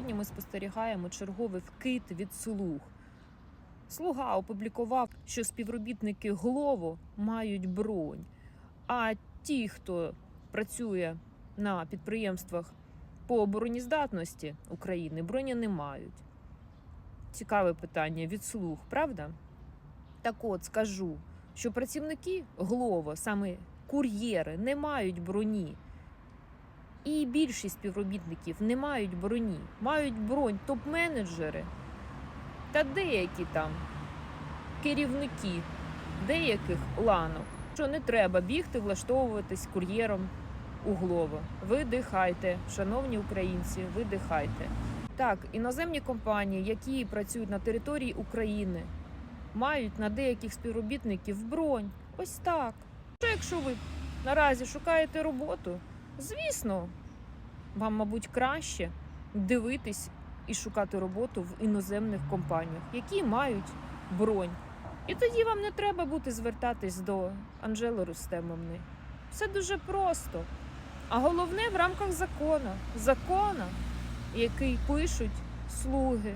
сьогодні ми спостерігаємо черговий вкид від слуг. Слуга опублікував, що співробітники Глово мають бронь, а ті, хто працює на підприємствах по обороніздатності України, броні не мають. Цікаве питання від слуг, правда? Так от скажу, що працівники Глово, саме кур'єри, не мають броні. І більшість співробітників не мають броні. Мають бронь топ-менеджери та деякі там керівники деяких ланок. Що не треба бігти, влаштовуватись кур'єром у Глово. Видихайте, шановні українці, видихайте. Так, іноземні компанії, які працюють на території України, мають на деяких співробітників бронь. Ось так. Що якщо ви наразі шукаєте роботу, звісно, вам, мабуть, краще дивитись і шукати роботу в іноземних компаніях, які мають бронь. І тоді вам не треба бути звертатись до Анжели Рустемовни. Все дуже просто. А головне в рамках закону. Закона, який пишуть слуги,